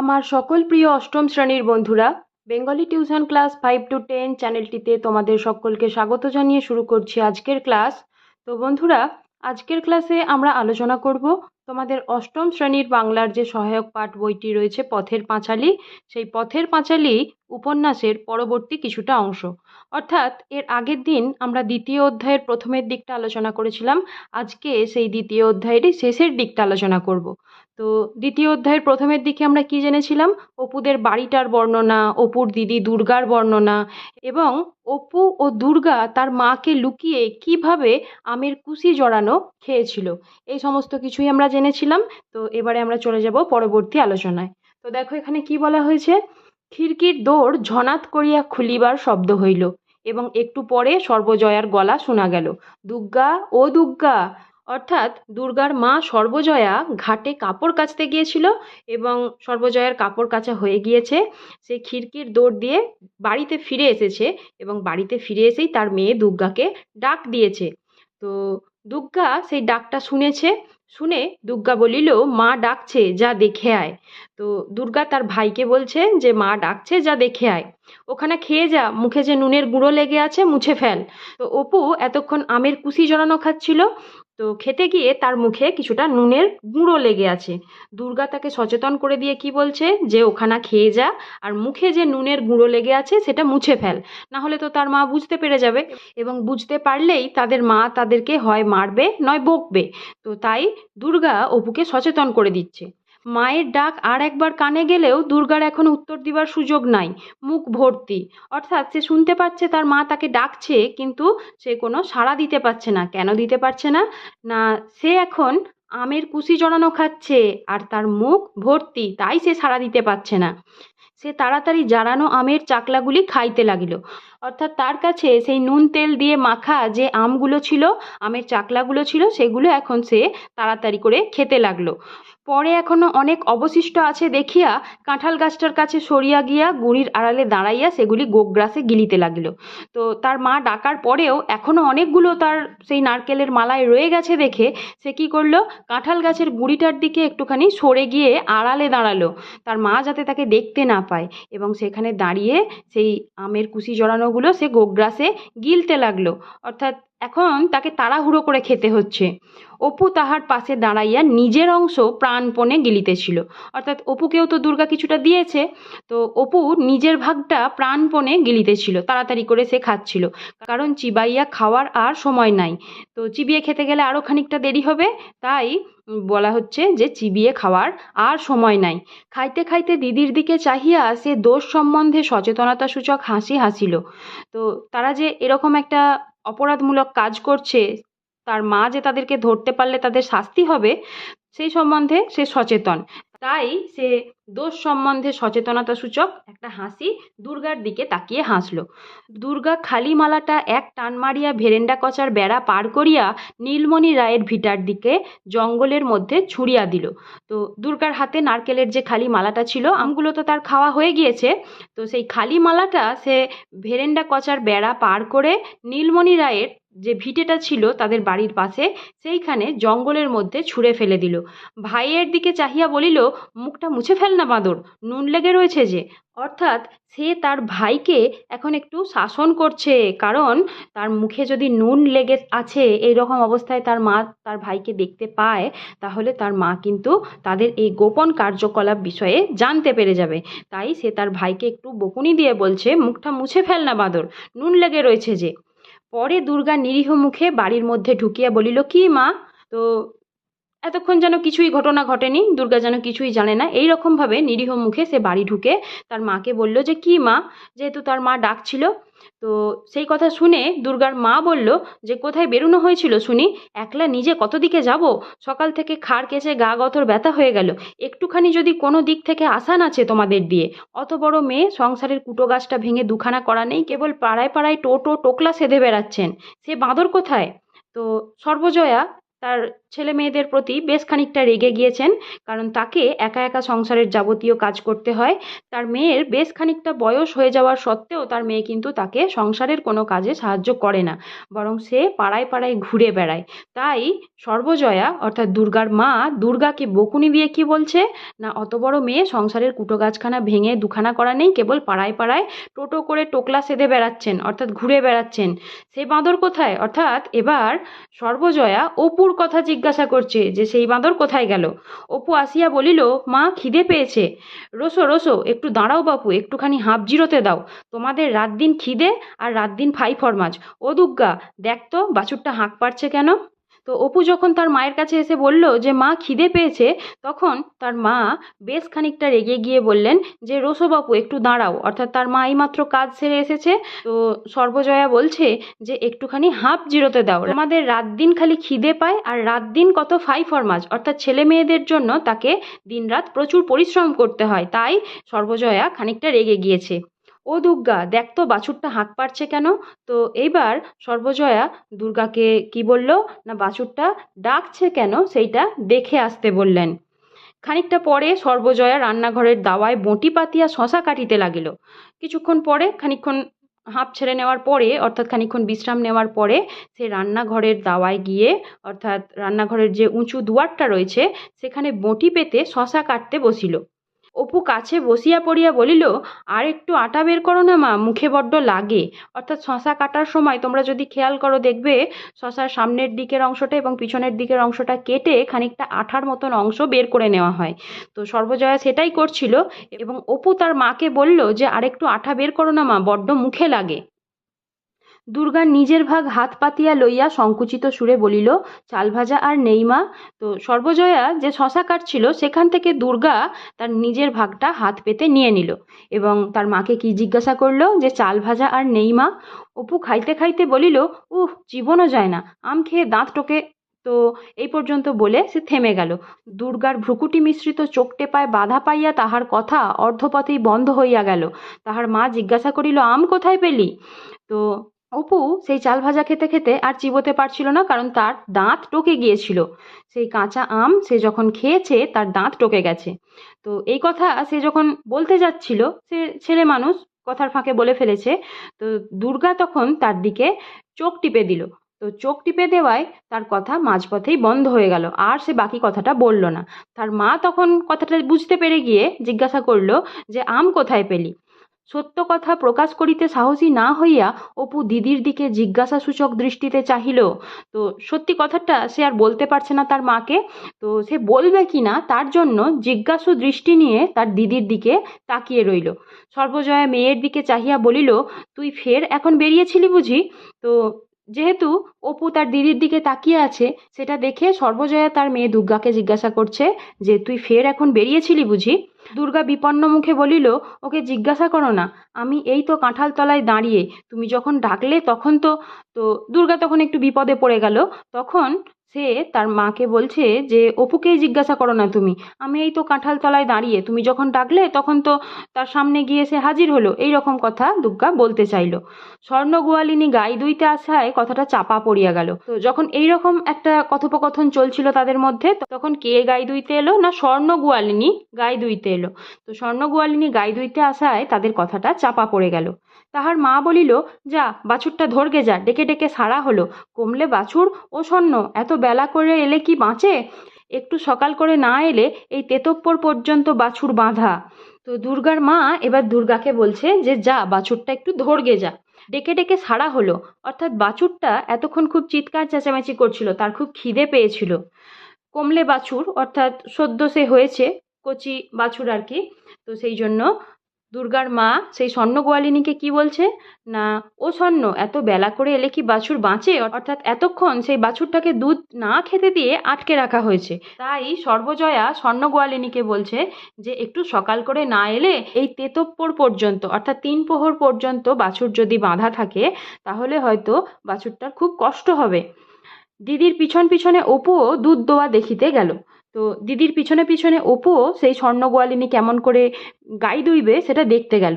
আমার সকল প্রিয় অষ্টম শ্রেণির বন্ধুরা, Bengali tuition class five to ten চ্যানেলটিতে তোমাদের সকলকে স্বাগত জানিয়ে শুরু করছি আজকের ক্লাস। তো বন্ধুরা, আজকের ক্লাসে আমরা আলোচনা করব তোমাদের অষ্টম শ্রেণির বাংলার যে সহায়ক পাঠ বইটি রয়েছে পথের পাঁচালী, সেই পথের পাঁচালী উপন্যাসের পরবর্তী কিছুটা অংশ। অর্থাৎ এর আগের দিন আমরা দ্বিতীয় অধ্যায়ের প্রথমের দিকটা আলোচনা করেছিলাম, আজকে সেই দ্বিতীয় অধ্যায়েরই শেষের দিকটা আলোচনা করব। তো দ্বিতীয় অধ্যায়ের প্রথমের দিকে আমরা কি জেনেছিলাম? অপুদের বাড়িটার বর্ণনা, অপুর দিদি দুর্গার বর্ণনা এবং অপু ও দুর্গা তার মাকে লুকিয়ে কীভাবে আমের কুশি জড়ানো খেয়েছিল। এই সমস্ত কিছুই আমরা জেনেছিলাম। তো এবারে আমরা চলে যাব পরবর্তী আলোচনায়। তো দেখো এখানে কি বলা হয়েছে? খিড়কির দৌড় ঝনাত করিয়া খুলিবার শব্দ হইল এবং একটু পরে সর্বজয়ার গলা শোনা গেল। দুর্গা, ও দুর্গা অর্থাৎ দুর্গার মা সর্বজয়া ঘাটে কাপড় কাচতে গিয়েছিল এবং সর্বজয়ার কাপড় কাচা হয়ে গিয়েছে। সে খিড়কির দৌড় দিয়ে বাড়িতে ফিরে এসেছে এবং বাড়িতে ফিরে এসেই তার মেয়ে দুর্গাকে ডাক দিয়েছে। তো দুর্গা সেই ডাকটা শুনেছে, শুনে দুর্গা বলিল, মা ডাকছে, যা দেখে আয়। তো দুর্গা তার ভাইকে বলছে যে, মা ডাকছে, যা দেখে আয়। ওখানে খেয়ে যা, মুখে যে নুনের গুঁড়ো লেগে আছে, মুছে ফেল। তো অপু এতক্ষণ আমের কুশি জড়ানো খাচ্ছিল তো খেতে গিয়ে তার মুখে কিছুটা নুনের গুঁড়ো লেগে আছে। দুর্গা তাকে সচেতন করে দিয়ে কি বলছে? যে ওখানা খেয়ে যা, আর মুখে যে নুনের গুঁড়ো লেগে আছে সেটা মুছে ফেল। না হলে তো তার মা বুঝতে পেরে যাবে। এবং বুঝতে পারলেই তাদের মা তাদেরকে হয় মারবে, নয় বকবে। তো তাই দুর্গা অপুকে সচেতন করে দিচ্ছে। মায়ের ডাক আর একবার কানে গেলেও দুর্গার এখন উত্তর দিবার সুযোগ নাই, মুখ ভর্তি। অর্থাৎ সে শুনতে পাচ্ছে তার মা তাকে ডাকছে, কিন্তু সে কোনো সাড়া দিতে পারছে না। কেন দিতে পারছে না? না, সে এখন আমের কুশি জড়ানো খাচ্ছে আর তার মুখ ভর্তি, তাই সে সাড়া দিতে পারছে না। সে তাড়াতাড়ি জারানো আমের চাকলাগুলি খাইতে লাগিল। অর্থাৎ তার কাছে সেই নুন তেল দিয়ে মাখা যে আমগুলো ছিল, আমের চাকলাগুলো ছিল, সেগুলো এখন সে তাড়াতাড়ি করে খেতে লাগল। পরে এখনও অনেক অবশিষ্ট আছে দেখিয়া কাঁঠাল গাছটার কাছে সরিয়া গিয়া গুঁড়ির আড়ালে দাঁড়াইয়া সেগুলি গোগ্রাসে গিলিতে লাগিল। তো তার মা ডাকার পরেও এখনও অনেকগুলো তার সেই নারকেলের মালায় রয়ে গেছে দেখে সে কী করল, কাঁঠাল গাছের গুঁড়িটার দিকে একটুখানি সরে গিয়ে আড়ালে দাঁড়াল। তার মা যাতে তাকে দেখতে না পায় এবং সেখানে দাঁড়িয়ে সেই আমের কুশি জড়ানোগুলো সে গোগ্রাসে গিলতে লাগল। অর্থাৎ এখন তাকে তাড়াহুড়ো করে খেতে হচ্ছে। অপু তাহার পাশে দাঁড়াইয়া নিজের অংশ প্রাণপণে গিলিতেছিল। অর্থাৎ অপুকেও তো দুর্গা কিছুটা দিয়েছে, তো অপু নিজের ভাগটা প্রাণপণে গিলিতেছিল, তাড়াতাড়ি করে সে খাচ্ছিল। কারণ চিবাইয়া খাওয়ার আর সময় নাই। তো চিবিয়ে খেতে গেলে আরও খানিকটা দেরি হবে, তাই বলা হচ্ছে যে চিবিয়ে খাওয়ার আর সময় নাই। খাইতে খাইতে দিদির দিকে চাহিয়া সে দোষ সম্বন্ধে সচেতনতা সূচক হাসি হাসিল। তো তারা যে এরকম একটা অপরাধমূলক কাজ করছে তার মা যে তাদেরকে ধরতে পারলে তাদের শাস্তি হবে সেই সম্বন্ধে সে সচেতন। তাই সে দোষ সম্বন্ধে সচেতনতা সূচক একটা হাসি দুর্গার দিকে তাকিয়ে হাসল। দুর্গা খালি মালাটা এক টান মারিয়া ভেরেন্ডা কচার বেড়া পার করিয়া নীলমণি রায়ের ভিটার দিকে জঙ্গলের মধ্যে ছুঁড়িয়া দিল। তো দুর্গার হাতে নারকেলের যে খালি মালাটা ছিল, আমগুলো তো তার খাওয়া হয়ে গিয়েছে। তো সেই খালি মালাটা সে ভেরেন্ডা কচার বেড়া পার করে নীলমণি রায়ের যে ভিটেটা ছিল তাদের বাড়ির পাশে, সেইখানে জঙ্গলের মধ্যে ছুঁড়ে ফেলে দিল। ভাইয়ের দিকে চাহিয়া বলিল, মুখটা মুছে ফেল না, বাঁদর, নুন লেগে রয়েছে যে। অর্থাৎ সে তার ভাইকে এখন একটু শাসন করছে, কারণ তার মুখে যদি নুন লেগে আছে এই রকম অবস্থায় তার মা তার ভাইকে দেখতে পায়, তাহলে তার মা কিন্তু তাদের এই গোপন কার্যকলাপ বিষয়ে জানতে পেরে যাবে। তাই সে তার ভাইকে একটু বকুনি দিয়ে বলছে, মুখটা মুছে ফেল না, বাঁদর, নুন লেগে রয়েছে যে। পরে দুর্গা নিরীহ মুখে বাড়ির মধ্যে ঢুকিয়া বলিল, কি মা? তো এতক্ষণ যেন কিছুই ঘটনা ঘটেনি, দুর্গা যেন কিছুই জানে না। এই রকমভাবে নিরীহ মুখে সে বাড়ি ঢুকে তার মাকে বলল যে, কি মা? যেহেতু তার মা ডাকছিল তো সেই কথা শুনে দুর্গার মা বলল যে, কোথায় বেরোনো হয়েছিল শুনি? একলা নিজে কত দিকে যাব? সকাল থেকে খাড় কেচে গা গতর ব্যথা হয়ে গেল। একটুখানি যদি কোনো দিক থেকে আসান আছে তোমাদের দিয়ে। অত বড় মেয়ে সংসারের কুটো গাছটা ভেঙে দুখানা করা নেই, কেবল পাড়ায় পাড়ায় টোটো টোকলা সেধে বেড়াচ্ছেন। সে বাঁদর কোথায়? তো সর্বজয়া তার ছেলে মেয়েদের প্রতি বেশ খানিকটা রেগে গিয়েছেন, কারণ তাকে একা একা সংসারের যাবতীয় কাজ করতে হয়। তার মেয়ের বেশ খানিকটা বয়স হয়ে যাওয়ার সত্ত্বেও তার মেয়ে কিন্তু তাকে সংসারের কোনো কাজে সাহায্য করে না, বরং সে পাড়ায় পাড়ায় ঘুরে বেড়ায়। তাই সর্বজয়া, অর্থাৎ দুর্গার মা, দুর্গাকে বকুনি দিয়ে কি বলছে? না, অত বড় মেয়ে সংসারের কুটো গাছখানা ভেঙে দুখানা করা নেই, কেবল পাড়ায় পাড়ায় টোটো করে টোকলা সেদে বেড়াচ্ছেন, অর্থাৎ ঘুরে বেড়াচ্ছেন। সে বাঁদর কোথায়? অর্থাৎ এবার সর্বজয়া অপুর কথা জিজ্ঞাসা করছে যে সেই বাঁদর কোথায় গেল? অপু আসিয়া বলিল, মা, খিদে পেয়েছে। রোসো রোসো, একটু দাঁড়াও বাপু, একটুখানি হাঁপ জিরোতে দাও। তোমাদের রাত দিন খিদে আর রাত দিন ফাই ফরমাজ ও দুগ্গা, দেখ তো, বাছুরটা হাঁক পারছে কেন? তো অপু যখন তার মায়ের কাছে এসে বলল যে, মা, খিদে পেয়েছে, তখন তার মা বেশ খানিকটা রেগে গিয়ে বললেন যে রোসো বাপু একটু দাঁড়াও। অর্থাৎ তার মা এইমাত্র কাজ সেরে এসেছে। তো সর্বজয়া বলছে যে, একটুখানি হাফ জিরোতে দাও। আমাদের রাত দিন খালি খিদে পায় আর রাত দিন কত ফাই ফরমাজ অর্থাৎ ছেলে মেয়েদের জন্য তাকে দিনরাত প্রচুর পরিশ্রম করতে হয়। তাই সর্বজয়া খানিকটা রেগে গিয়েছে। ও দুর্গা, দেখ তো বাছুরটা হাঁক পারছে কেন? তো এইবার সর্বজয়া দুর্গাকে কি বলল? না, বাছুরটা ডাকছে কেন? সেইটা দেখে আসতে বললেন। খানিকটা পরে সর্বজয়া রান্নাঘরের দাওয়ায় বঁটি পাতিয়া শশা কাটিতে লাগিল। কিছুক্ষণ পরে খানিকক্ষণ হাঁপ ছেড়ে নেওয়ার পরে, অর্থাৎ খানিকক্ষণ বিশ্রাম নেওয়ার পরে সে রান্নাঘরের দাওয়ায় গিয়ে, অর্থাৎ রান্নাঘরের যে উঁচু দুয়ারটা রয়েছে, সেখানে বঁটি পেতে শশা কাটতে বসিল। অপু কাছে বসিয়া পড়িয়া বলিল, আর একটু আটা বের করো না মা, মুখে বড্ড লাগে। অর্থাৎ শশা কাটার সময় তোমরা যদি খেয়াল করো দেখবে, শশার সামনের দিকের অংশটা এবং পিছনের দিকের অংশটা কেটে খানিকটা আঠার মতন অংশ বের করে নেওয়া হয়। তো সর্বজয়া সেটাই করছিল এবং অপু তার মাকে বলল যে আরেকটু আঠা বের করো না মা, বড্ড মুখে লাগে। দুর্গা নিজের ভাগ হাত পাতিয়া লইয়া সংকুচিত সুরে বলিল, চাল ভাজা আর নেই মা। তো সর্বজয়া যে শশা কাটছিল, সেখান থেকে দুর্গা তার নিজের ভাগটা হাত পেতে নিয়ে নিল এবং তার মাকে কি জিজ্ঞাসা করল যে, চাল ভাজা আর নেই মা? অপু খাইতে খাইতে বলিল, উহ, জীবনও যায় না, আম খেয়ে দাঁত টোকে। তো এই পর্যন্ত বলে সে থেমে গেল। দুর্গার ভ্রুকুটি মিশ্রিত চোখ টেপায় বাধা পাইয়া তাহার কথা অর্ধপথেই বন্ধ হইয়া গেল। তাহার মা জিজ্ঞাসা করিল, আম কোথায় পেলি? তো অপু সেই চাল ভাজা খেতে খেতে আর চিবোতে পারছিল না, কারণ তার দাঁত টোকে গিয়েছিল। সেই কাঁচা আম সে যখন খেয়েছে, তার দাঁত টোকে গেছে। তো এই কথা সে যখন বলতে যাচ্ছিল, সে ছেলে মানুষ কথার ফাঁকে বলে ফেলেছে, তো দুর্গা তখন তার দিকে চোখ টিপে দিল। তো চোখ টিপে দেওয়ায় তার কথা মাঝপথেই বন্ধ হয়ে গেল, আর সে বাকি কথাটা বলল না। তার মা তখন কথাটা বুঝতে পেরে গিয়ে জিজ্ঞাসা করল যে, আম কোথায় পেলি? সত্য কথা প্রকাশ করিতে সাহসী না হইয়া অপু দিদির দিকে জিজ্ঞাসাসূচক দৃষ্টিতে চাহিল। তো সত্যি কথাটা সে আর বলতে পারছে না তার মাকে। তো সে বলবে কি না তার জন্য জিজ্ঞাসু দৃষ্টি নিয়ে তার দিদির দিকে তাকিয়ে রইল। সর্বজয়া মেয়ের দিকে চাহিয়া বলিল, তুই ফের এখন বেরিয়েছিলি বুঝি? তো যেহেতু অপু তার দিদির দিকে তাকিয়ে আছে, সেটা দেখে সর্বজয়া তার মেয়ে দুর্গাকে জিজ্ঞাসা করছে যে, তুই ফের এখন বেরিয়েছিলি বুঝি? দুর্গা বিপন্ন মুখে বলিল, ওকে জিজ্ঞাসা করো না, আমি এই তো কাঁঠাল তলায় দাঁড়িয়ে, তুমি যখন ডাকলে তখন তো তো দুর্গা তখন একটু বিপদে পড়ে গেল, তখন সে তার মাকে বলছে যে, অপুকেই জিজ্ঞাসা করো না তুমি, আমি এই তো কাঁঠাল তলায় দাঁড়িয়ে, তুমি যখন ডাকলে তখন তো তার সামনে গিয়ে সে হাজির হলো এই রকম কথা দুর্গা বলতে চাইলো। স্বর্ণ গোয়ালিনী গাই দুইতে আসায় কথাটা চাপা পড়িয়া গেল। তো যখন এই রকম একটা কথোপকথন চলছিল তাদের মধ্যে, তখন কে গাই দুইতে এলো না স্বর্ণ গোয়ালিনী গাই দুইতে এলো। তো স্বর্ণ গোয়ালিনী গাই দুইতে আসায় তাদের কথাটা চাপা পড়ে গেল। তাহার মা বলিল, যা, বাছুরটা ধরগে যা, ডেকে ডেকে সারা হলো। কমলে বাছুর ও স্বর্ণ, এত বেলা করে এলে কি বাঁচে? একটু সকাল করে না এলে এই তেতপ্পর পর্যন্ত বাছুর বাঁধা। তো দুর্গার মা এবার দুর্গাকে বলছে যে, যা, বাছুরটা একটু ধরগে যা, ডেকে ডেকে সারা হলো। অর্থাৎ বাছুরটা এতক্ষণ খুব চিৎকার চেঁচামেচি করছিল, তার খুব খিদে পেয়েছিল। কমলে বাছুর, অর্থাৎ সদ্য সে হয়েছে কচি বাছুর আর কি। তো সেই জন্য দুর্গার মা সেই স্বর্ণ গোয়ালিনীকে কি বলছে? না, ও স্বর্ণ, এত বেলা করে এলে কি বাছুর বাঁচে? অর্থাৎ এতক্ষণ সেই বাছুরটাকে দুধ না খেতে দিয়ে আটকে রাখা হয়েছে। তাই সর্বজয়া স্বর্ণ গোয়ালিনীকে বলছে যে, একটু সকাল করে না এলে এই তেতপ্পর পর্যন্ত, অর্থাৎ তিন পোহর পর্যন্ত বাছুর যদি বাঁধা থাকে, তাহলে হয়তো বাছুরটার খুব কষ্ট হবে। দিদির পিছন পিছনে অপুও দুধ দোয়া দেখিতে গেল। তো দিদির পিছনে পিছনে অপুও সেই স্বর্ণ গোয়ালিনী কেমন করে গাই দুইবে সেটা দেখতে গেল।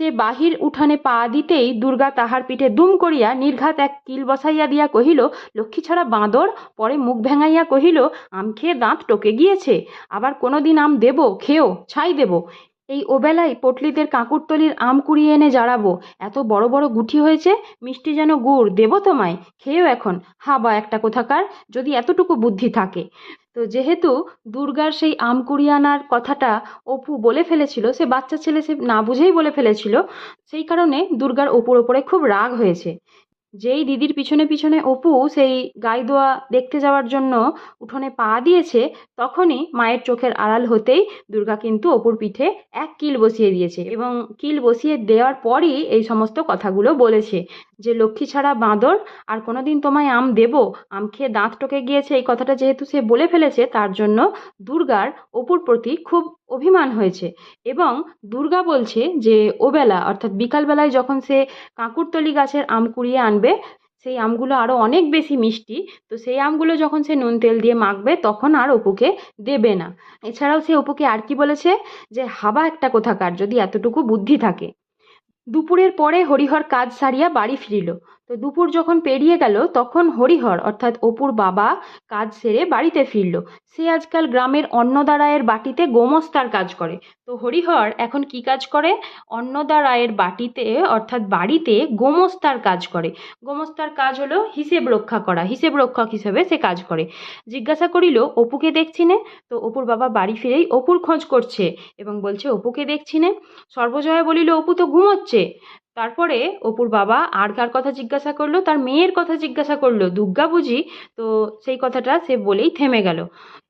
সে বাহির উঠানে পা দিতেই দুর্গা তাহার পিঠে দুম করিয়া নির্ঘাত এক কিল বসাইয়া দিয়া কহিল, লক্ষ্মী ছাড়া বাঁদর? পরে মুখ ভেঙাইয়া কহিল, আম খেয়ে দাঁত টকে গিয়েছে, আবার কোনো দিন আম দেবো, খেও, ছাই দেবো। এই ওবেলায় পটলিদের কাঁকুরতলির আম কুড়িয়ে এনে জাড়াবো। এত বড় বড় গুঠি হয়েছে, মিষ্টি যেন গুড়, দেবো তোমায়, খেয়েও এখন। হাবা একটা কোথাকার, যদি এতটুকু বুদ্ধি থাকে। তো যেহেতু দুর্গার সেই আম কুড়িয়ে আনার কথাটা অপু বলে ফেলেছিল, সে বাচ্চা ছেলে সে না বুঝেই বলে ফেলেছিল, সেই কারণে দুর্গার অপুর ওপরে খুব রাগ হয়েছে। যেই দিদির পিছনে পিছনে অপু সেই গাই দোয়া দেখতে যাওয়ার জন্য উঠোনে পা দিয়েছে, তখনই মায়ের চোখের আড়াল হতেই দুর্গা কিন্তু অপুর পিঠে এক কিল বসিয়ে দিয়েছে এবং কিল বসিয়ে দেওয়ার পরই এই সমস্ত কথাগুলো বলেছে। যে লক্ষ্মী ছাড়া বাঁদর, আর কোনোদিন তোমায় আম দেব। আম খেয়ে দাঁত টকে গিয়েছে, এই কথাটা যেহেতু সে বলে ফেলেছে, তার জন্য দুর্গার অপুর প্রতি খুব অভিমান হয়েছে। এবং দুর্গা বলছে যে, ওবেলা, অর্থাৎ বিকালবেলায় যখন সে কাঁকুরতলি গাছের আম কুড়িয়ে আনবে, সেই আমগুলো আরও অনেক বেশি মিষ্টি। তো সেই আমগুলো যখন সে নুন তেল দিয়ে মাখবে, তখন আর অপুকে দেবে না। এছাড়াও সে অপুকে আর কি বলেছে? যে, হাবা একটা কোথাকার, যদি এতটুকু বুদ্ধি থাকে। দুপুরের পরে হরিহর কাজ সারিয়া বাড়ি ফিরিল। তো দুপুর যখন পেরিয়ে গেল, তখন হরিহর, অর্থাৎ অপুর বাবা, কাজ সেরে বাড়িতে ফিরল। সে আজকাল গ্রামের অন্নদা রায়ের বাটিতে গোমস্তার কাজ করে। তো হরিহর এখন কি কাজ করে? অন্নদা রায়ের বাটিতে, অর্থাৎ বাড়িতে গোমস্তার কাজ করে। গোমস্তার কাজ হলো হিসেব রক্ষা করা, হিসেব রক্ষক হিসেবে সে কাজ করে। জিজ্ঞাসা করিল, অপুকে দেখছি নে? তো অপুর বাবা বাড়ি ফিরেই অপুর খোঁজ করছে এবং বলছে, অপুকে দেখছি নে। সর্বজয়া বলিল, অপু তো ঘুমোচ্ছে। তারপরে অপুর বাবা আর কার কথা জিজ্ঞাসা করল? তার মেয়ের কথা জিজ্ঞাসা করল, দুর্গা বুঝি? তো সেই কথাটা সে বলেই থেমে গেল।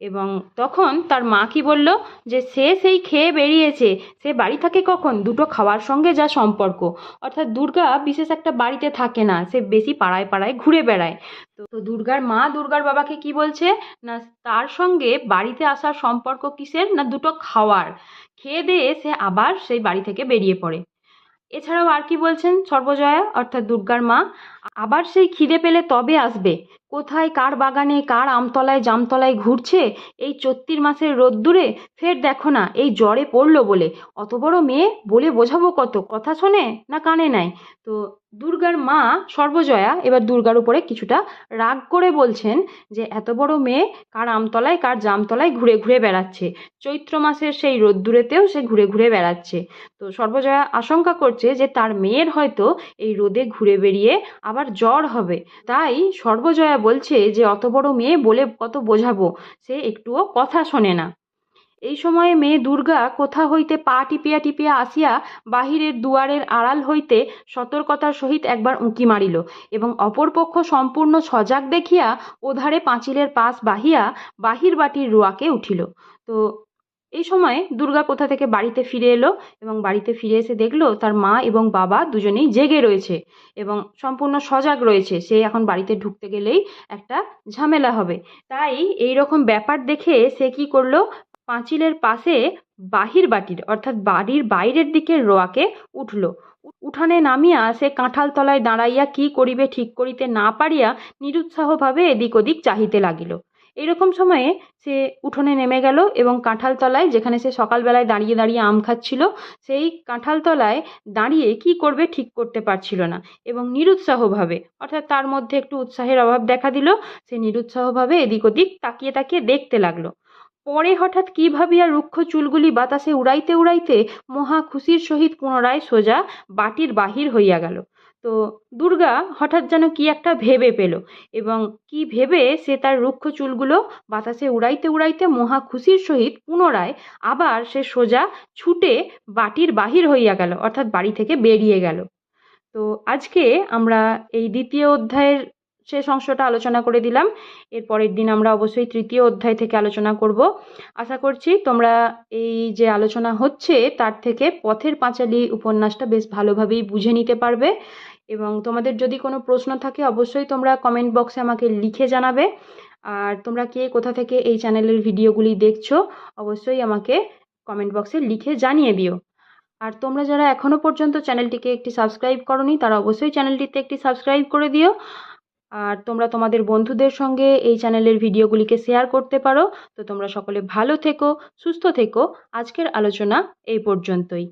এবং তখন তার মা কি বলল? যে সে সেই খেয়ে বেরিয়েছে। সে বাড়ি থাকে কখন? দুটো খাওয়ার সঙ্গে যা সম্পর্ক। অর্থাৎ দুর্গা বিশেষ একটা বাড়িতে থাকে না। সে বেশি পাড়ায় পাড়ায় ঘুরে বেড়ায়। তো দুর্গার মা দুর্গার বাবাকে কি বলছে? না, তার সঙ্গে বাড়িতে আসার সম্পর্ক কিসের? না, দুটো খাওয়ার। খেয়ে দিয়ে সে আবার সেই বাড়ি থেকে বেরিয়ে পড়ে। এছাড়াও আর কি বলছেন? সর্বজয়া অর্থাৎ দুর্গার মা। আবার সেই খিদে পেলে তবে আসবে। কোথায়, কার বাগানে, কার আমতলায়, জামতলায় ঘুরছে, এই চত্তির মাসের রোদ্দুরে ফের দেখো না, এই জ্বরে পড়ল বলে। অত বড় মেয়ে বলে বোঝাবো কত, কথা শোনে না কানে নাই? তো দুর্গার মা সর্বজয়া, এবার দুর্গার উপরে কিছুটা রাগ করে বলছেন যে, এত বড় মেয়ে কার আমতলায়, কার জামতলায় ঘুরে ঘুরে বেড়াচ্ছে। চৈত্র মাসের সেই রোদ্দুরেতেও সে ঘুরে ঘুরে বেড়াচ্ছে। তো সর্বজয়া আশঙ্কা করছে যে, তার মেয়ের হয়তো এই রোদে ঘুরে বেরিয়ে আবার জ্বর হবে। তাই সর্বজয়া বলছে যে, অত বড় মেয়ে বলে কত বোঝাবো? সে একটুও কথা শোনে না। এই সময়ে মেয়ে দুর্গা কোথা হইতে পা টিপিয়া টিপিয়া আসিয়া বাহিরের দুয়ারের আড়াল হইতে সতর্কতার সহিত একবার উঁকি মারিল এবং অপরপক্ষ সম্পূর্ণ সজাগ দেখিয়া ওধারে পাঁচিলের পাশ বাহিয়া বাহির বাটির রোয়াকে উঠিল। তো এই সময় দুর্গা কোথা থেকে বাড়িতে ফিরে এলো এবং বাড়িতে ফিরে এসে দেখল তার মা এবং বাবা দুজনেই জেগে রয়েছে এবং সম্পূর্ণ সজাগ রয়েছে। সে এখন বাড়িতে ঢুকতে গেলেই একটা ঝামেলা হবে। তাই এই রকম ব্যাপার দেখে সে কি করল? পাঁচিলের পাশে বাহির বাটির অর্থাৎ বাড়ির বাইরের দিকের রোয়াকে উঠল। উঠানে নামিয়া সে কাঁঠাল তলায় দাঁড়াইয়া কি করিবে ঠিক করিতে না পারিয়া নিরুৎসাহভাবে এদিক ওদিক চাহিতে লাগিল। এইরকম সময়ে সে উঠোনে নেমে গেল এবং কাঁঠাল তলায় যেখানে সে সকালবেলায় দাঁড়িয়ে দাঁড়িয়ে আম খাচ্ছিল, সেই কাঁঠাল তলায় দাঁড়িয়ে কি করবে ঠিক করতে পারছিল না এবং নিরুৎসাহভাবে, অর্থাৎ তার মধ্যে একটু উৎসাহের অভাব দেখা দিল, সে নিরুৎসাহভাবে এদিক ওদিক তাকিয়ে তাকিয়ে দেখতে লাগল। পরে হঠাৎ কি ভাবিয়া রুক্ষ চুলগুলি বাতাসে উড়াইতে উড়াইতে মহা খুশির সহিত পুনরায় সোজা বাটির বাহির হইয়া গেল। তো দুর্গা হঠাৎ যেন কি একটা ভেবে পেল এবং কি ভেবে সে তার রুক্ষ চুলগুলো বাতাসে উড়াইতে উড়াইতে মহা খুশির সহিত পুনরায় আবার সে সোজা ছুটে বাটির বাহির হইয়া গেল, অর্থাৎ বাড়ি থেকে বেরিয়ে গেল। তো আজকে আমরা এই দ্বিতীয় অধ্যায়ের শেষ অংশটা আলোচনা করে দিলাম। এরপরের দিন আমরা অবশ্যই তৃতীয় অধ্যায় থেকে আলোচনা করব। আশা করছি তোমরা এই যে আলোচনা হচ্ছে, তার থেকে পথের পাঁচালী উপন্যাসটা বেশ ভালোভাবেই বুঝে নিতে পারবে। এবং তোমাদের যদি কোনো প্রশ্ন থাকে, অবশ্যই তোমরা কমেন্ট বক্সে আমাকে লিখে জানাবে। আর তোমরা কে, কোথা থেকে এই চ্যানেলের ভিডিওগুলি দেখছ, অবশ্যই আমাকে কমেন্ট বক্সে লিখে জানিয়ে দিও। আর তোমরা যারা এখনও পর্যন্ত চ্যানেলটিকে একটি সাবস্ক্রাইব করনি, তারা অবশ্যই চ্যানেলটিতে একটি সাবস্ক্রাইব করে দিও। আর তোমরা তোমাদের বন্ধুদের সঙ্গে এই চ্যানেলের ভিডিওগুলিকে শেয়ার করতে পারো। তো তোমরা সকলে ভালো থেকো, সুস্থ থেকো। আজকের আলোচনা এই পর্যন্তই।